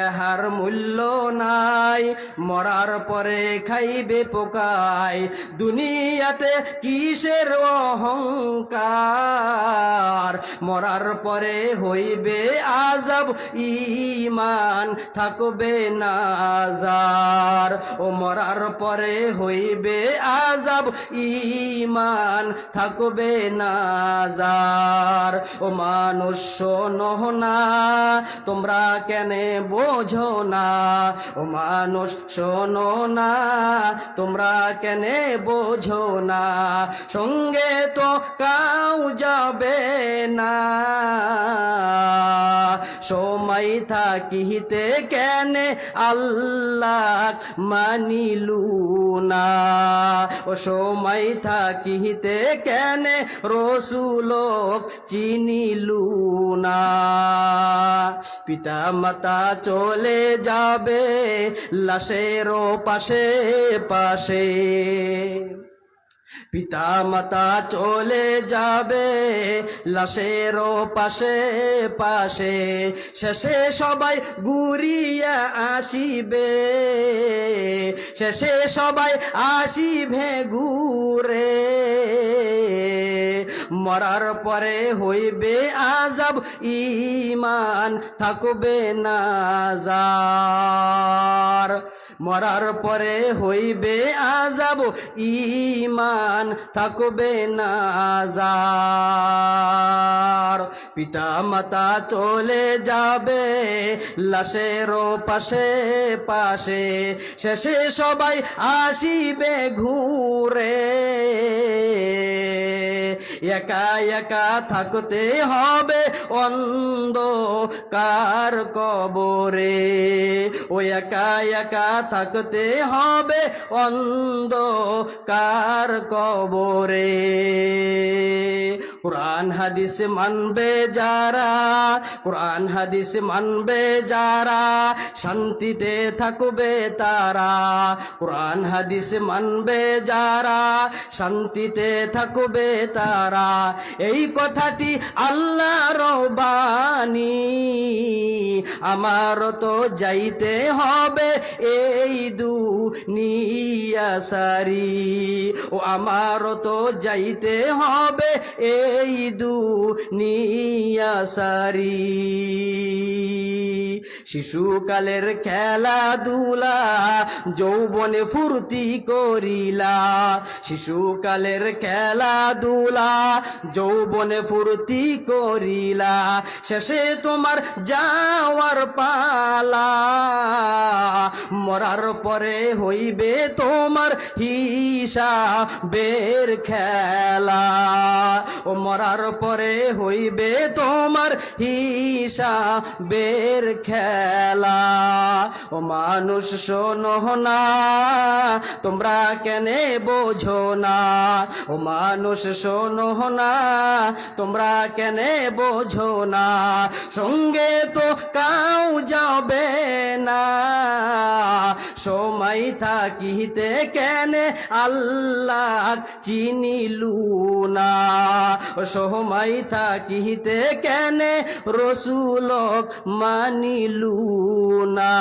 হার মূল্য নাই। মরার পরে খাইবে পোকায়। দুনিয়াতে কিসের অহংকার? মরার পরে হইবে আজাব ইমান থাকবে নাজার ও মরার পরে হইবে আজাব ইমান থাকবে নাজার ও মানুষ নহনা তোমরা কেনে বোঝো না? ও মানুষ শোনো না, তোমরা কেনে বোঝো না, সঙ্গে তো কাউ যাবে না। সময় থাকিতে কেনে আল্লাহ মানিলু না। ও সময় থাকিতে কেনে রসুলোক চিনিলু না। পিতা মাতা চলে যাবে লাশেরও পাশে পাশে। পিতা মাতা চলে যাবে লাশেরও পাশে পাশে। শেষে সবাই গুরিয়া আসিবে। শেষে সবাই আসিবে ঘুরে। মরার পরে হইবে আজাব ইমান থাকবে না মরার পরে হইবে আজাব ইমান থাকবে না যার। পিতা মাতা চলে যাবে লাশেরও পাশে পাশে, শেষে সবাই আসিবে ঘুরে। একা একা থাকতে হবে অন্ধ কার কবরে। ও একা একা থাকতে হবে অন্ধ কার কবরে। কোরআন হাদিস মানবে যারা, কোরআন হাদিস মানবে যারা, শান্তিতে থাকবে তারা। কোরআন হাদিস মানবে যারা, শান্তিতে থাকবে তারা। এই কথাটি আল্লাহ বাণী। আমার তো যাইতে হবে এই দু নিয়াসারি ও আমার তো যাইতে হবে এই দু নিয়াসারি শিশুকালের খেলাধুলা যৌবনে ফুর্তি করিলা। শিশুকালের খেলাধুলা যৌবনে ফুর্তি করিলা। শেষে তোমার যাওয়ার পালা, মরার পরে হইবে তোমার হিসা বের খেলা। ও মরার পরে হইবে তোমার হিসা বের খেলা। ও মানুষ, শোনো না, তোমরা কেনে বোঝো না? ও মানুষ, শোনো না, তোমরা কেনে বোঝো না? সঙ্গে তো কাউ যাবে না। সময় থাকিতে কেনে আল্লাহ চিনিলু না? সময় থাকিতে কেনে রসুলক মানিলু না